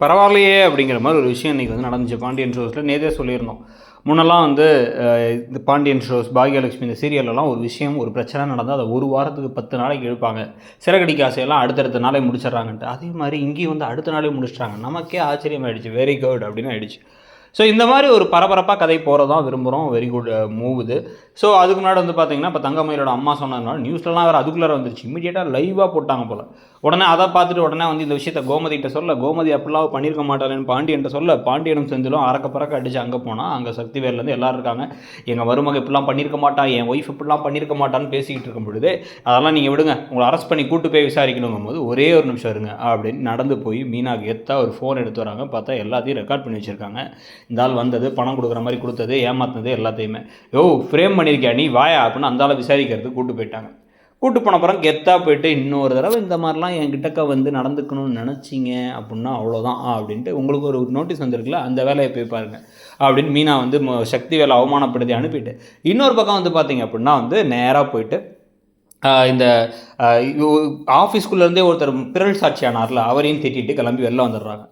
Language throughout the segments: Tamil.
பரவாயில்லையே அப்படிங்கிற மாதிரி ஒரு விஷயம் இன்றைக்கி வந்து நடந்துச்சு பாண்டியன் ஷோஸில் நேதே சொல்லியிருந்தோம். முன்னெல்லாம் வந்து இந்த பாண்டியன் ஷோஸ் பாகியலட்சுமி இந்த சீரியல்லலாம் ஒரு விஷயம் ஒரு பிரச்சனை நடந்தால் அதை ஒரு வாரத்துக்கு பத்து நாளைக்கு எழுப்பாங்க சிறகடிக்க ஆசையெல்லாம் அடுத்தடுத்த நாளே முடிச்சிடுறாங்கன்ட்டு. அதே மாதிரி இங்கேயும் வந்து அடுத்த நாளே முடிச்சிட்டாங்க. நமக்கே ஆச்சரியமாயிடுச்சு. வெரி குட் அப்படின்னு ஆயிடுச்சு. ஸோ இந்த மாதிரி ஒரு பரபரப்பாக கதை போகிறதான் விரும்புகிறோம் வெரி குட் மூவுது uh, ஸோ அதுக்கு முன்னாடி வந்து பார்த்தீங்கன்னா இப்போ தங்கமயிலோட அம்மா சொன்னதுனால நியூஸ்லலாம் வேறு அதுக்குள்ளே வந்துருச்சு. இமீடியட்டாக லைவாக போட்டாங்க போல். உடனே அதை பார்த்துட்டு உடனே வந்து இந்த விஷயத்த கோமதிகிட்ட சொல்ல கோமதி அப்படிலாம் பண்ணியிருக்க மாட்டாளேன்னு பாண்டியன்ட்ட சொல்ல பாண்டியனும் செஞ்சிலும் அறக்க பறக்க அடித்து அங்கே போனால் அங்கே சக்திவேல்லேருந்து எல்லோரும் இருக்காங்க. எங்கள் மருமக இப்படிலாம் பண்ணியிருக்க மாட்டா என் ஒய்ஃப் இப்படிலாம் பண்ணியிருக்க மாட்டான்னு பேசிக்கிட்டு இருக்கும் பொழுது அதெல்லாம் நீங்கள் விடுங்க. உங்களை அரெஸ்ட் பண்ணி கூட்டு போய் விசாரிக்கணுங்கும் போது ஒரே ஒரு நிமிஷம் இருங்க. அப்படின்னு நடந்து போய் மீனாக்கு எத்தா ஒரு ஃபோன் எடுத்து வராங்க. பார்த்தா எல்லாத்தையும் ரெக்கார்ட் பண்ணி வச்சுருக்காங்க. இந்த ஆள் வந்தது பணம் கொடுக்குற மாதிரி கொடுத்தது ஏமாத்துனது எல்லாத்தையுமே. யோ ஃப்ரேம் பண்ணியிருக்கியா நீ? வாயா அப்படின்னு அந்த ஆளை விசாரிக்கிறதுக்கு கூட்டு போயிட்டாங்க. கூட்டு போன அப்புறம் கெத்தாக போயிட்டு இன்னொரு தடவை இந்த மாதிரிலாம் என்கிட்டக்க வந்து நடந்துக்கணும்னு நினச்சிங்க அப்படின்னா அவ்வளோதான் அப்படின்ட்டு உங்களுக்கு ஒரு நோட்டீஸ் வந்திருக்குல்ல அந்த வேலையை போய் பாருங்க அப்படின்னு மீனா வந்து சக்தி வேலை அவமானப்படுத்தி அனுப்பிட்டு. இன்னொரு பக்கம் வந்து பார்த்தீங்க அப்படின்னா வந்து நேராக போயிட்டு இந்த ஆஃபீஸ்குள்ளேருந்தே ஒருத்தர் பிறல் சாட்சியானார்ல அவரையும் திட்டிட்டு கிளம்பி வெளில வந்துடுறாங்க.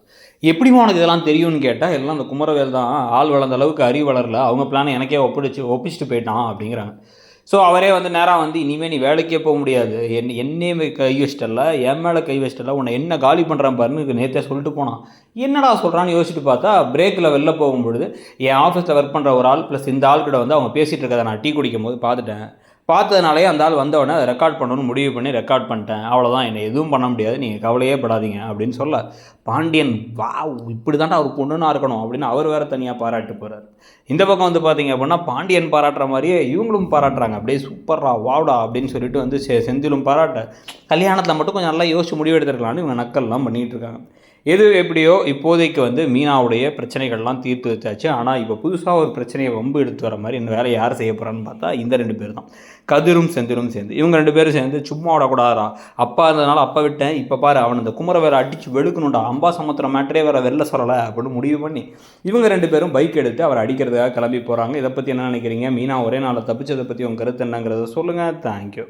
எப்படிமா உனக்கு இதெல்லாம் தெரியும்னு கேட்டால் எல்லாம் அந்த குமரவேல் தான் ஆள் வளர்ந்த அளவுக்கு அறிவு வளரல. அவங்க பிளானை எனக்கே ஒப்பிடிச்சு ஒப்பிச்சுட்டு போயிட்டான் அப்படிங்கிறாங்க. ஸோ அவரே வந்து நேராக வந்து இனிமேல் நீ வேலைக்கே போக முடியாது. என் என்னையே கை வச்சிட்டல என் மேலே கை வச்சிட்டல உன்னை என்ன காலி பண்ணுறான் பாருன்னு நேற்றே சொல்லிட்டு போனான். என்னடா சொல்கிறான்னு யோசிச்சுட்டு பார்த்தா பிரேக்கில் வெளில போகும்பொழுது என் ஆஃபீஸில் ஒர்க் பண்ணுற ஒரு ஆள் ப்ளஸ் இந்த ஆள் வந்து அவங்க பேசிகிட்டு இருக்கதை நான் டீ குடிக்கும் போது பார்த்துட்டேன். பார்த்ததுனாலே அந்த ஆள் வந்தவொடனே அதை ரெக்கார்ட் பண்ணணும்னு முடிவு பண்ணி ரெக்கார்ட் பண்ணிட்டேன். அவ்வளோதான் என்னை எதுவும் பண்ண முடியாது. நீங்கள் கவலையே படாதீங்க அப்படின்னு சொல்ல பாண்டியன் வா இப்படி தான்டா அவர் பொண்ணுனா இருக்கணும் அப்படின்னு அவர் வேறு தனியாக பாராட்டு போகிறார் இந்த பக்கம் வந்து பார்த்தீங்க அப்படின்னா பாண்டியன் பாராட்டுற மாதிரியே இவங்களும் பாராட்டுறாங்க. அப்படியே சூப்பர்ரா வாவ்டா அப்படின்னு சொல்லிட்டு வந்து செ செந்திலும் பாராட்ட கல்யாணத்தில் மட்டும் கொஞ்சம் நல்லா யோசிச்சு முடிவு எடுத்துருக்கலாம்னு இவங்க நக்கல்லாம் பண்ணிகிட்டு இருக்காங்க. எது எப்படியோ இப்போதைக்கு வந்து மீனாவுடைய பிரச்சனைகள்லாம் தீர்த்து வச்சாச்சு. ஆனால் இப்போ புதுசாக ஒரு பிரச்சனையை வம்பு எடுத்து வர மாதிரி இந்த வேலை யார் செய்ய போகிறான்னு பார்த்தா இந்த ரெண்டு பேர் தான். கதிரும் செந்திலும் சேர்ந்து. இவங்க ரெண்டு பேரும் சேர்ந்து சும்மா விடக்கூடாதா அப்பா இருந்ததுனால அப்பா விட்டேன். இப்போ பாரு அவன் இந்த குமர வேற அடிச்சு வெளுக்கணும்டா. அம்பா சமுத்திரம் மேட்டரே வேற வெளில சொல்லலை அப்படின்னு முடிவு பண்ணி இவங்க ரெண்டு பேரும் பைக் எடுத்து அவர் அடிக்கிறதுக்காக கிளம்பி போகிறாங்க இதை பற்றி என்ன நினைக்கிறீங்க? மீனா ஒரே நாளில் தப்பிச்சதை பற்றி உங்கள் கருத்து என்னங்கிறத சொல்லுங்கள் தேங்க்யூ